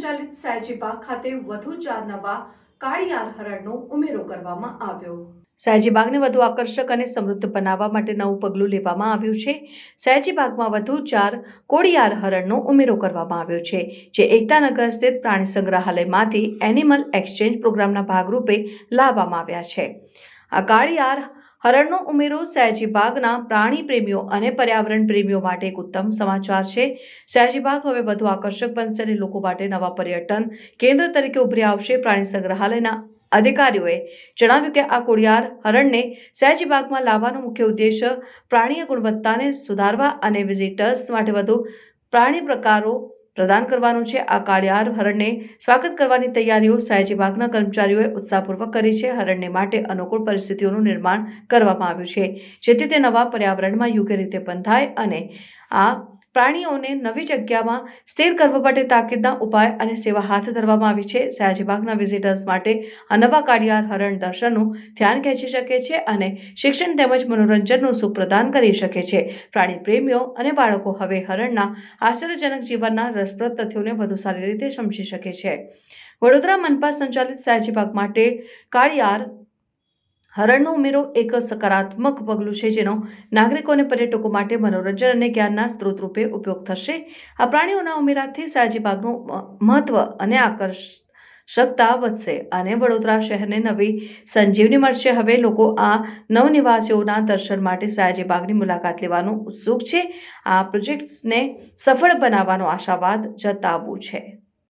સયાજીબાગ ખાતે વધુ ચાર નવા કાળિયાર હરણનો ઉમેરો કરવામાં આવ્યો. સયાજીબાગને વધુ આકર્ષક અને સમૃદ્ધ બનાવવા માટે નવું પગલું લેવામાં આવ્યું છે. સયાજીબાગમાં વધુ ચાર કોળિયાર હરણનો ઉમેરો કરવામાં આવ્યો છે, જે એકતાનગર સ્થિત પ્રાણી સંગ્રહાલયમાંથી એનિમલ એક્સચેન્જ પ્રોગ્રામના ભાગરૂપે લાવવામાં આવ્યા છે. આ કાળિયાર હરણનો ઉમેરો સયાજીબાગના પ્રાણી પ્રેમીઓ અને પર્યાવરણ પ્રેમીઓ માટે એક ઉત્તમ સમાચાર છે. સયાજીબાગ હવે વધુ આકર્ષક બનશે અને લોકો માટે નવા પર્યટન કેન્દ્ર તરીકે ઉભરી આવશે. પ્રાણી સંગ્રહાલયના અધિકારીઓએ જણાવ્યું કે આ કોડિયાર હરણને સયાજીબાગમાં લાવવાનો મુખ્ય ઉદ્દેશ પ્રાણીય ગુણવત્તાને સુધારવા અને વિઝિટર્સ માટે વધુ પ્રાણી પ્રકારો પ્રદાન કરવાનું છે. આ કાળિયાર હરણને સ્વાગત કરવાની તૈયારીઓ સયાજીબાગના કર્મચારીઓએ ઉત્સાહપૂર્વક કરી છે. હરણને માટે અનુકૂળ પરિસ્થિતિઓનું નિર્માણ કરવામાં આવ્યું છે. જેથી તે નવા પર્યાવરણમાં યોગ્ય રીતે બંધાય અને આ પ્રાણીઓને નવી જગ્યામાં સ્થિર કરવા માટે તાકીદના ઉપાય અને સેવા હાથ ધરવામાં આવી છે. સયાજીબાગના વિઝિટર્સ માટે આ નવા કાળિયાર હરણ દર્શનનું ધ્યાન ખેંચી શકે છે અને શિક્ષણ તેમજ મનોરંજનનું સુખ પ્રદાન કરી શકે છે. પ્રાણી પ્રેમીઓ અને બાળકો હવે હરણના આશ્ચર્યજનક જીવનના રસપ્રદ તથ્યોને વધુ સારી રીતે સમજી શકે છે. વડોદરા મનપા સંચાલિત સયાજીબાગ માટે કાળિયાર હરણનો ઉમેરો એક સકારાત્મક પગલું છે, જેનો નાગરિકો અને પર્યટકો માટે મનોરંજન અને જ્ઞાનના સ્ત્રોત રૂપે ઉપયોગ થશે. આ પ્રાણીઓના ઉમેરાથી સયાજીબાગનું મ- મહત્વ અને આકર્ષકતા વધશે અને વડોદરા શહેરને નવી સંજીવની મળશે. હવે લોકો આ નવનિવાસીઓના દર્શન માટે સયાજીબાગની મુલાકાત લેવાનું ઉત્સુક છે. આ પ્રોજેક્ટ્સને સફળ બનાવવાનો આશાવાદ જતાવવું છે.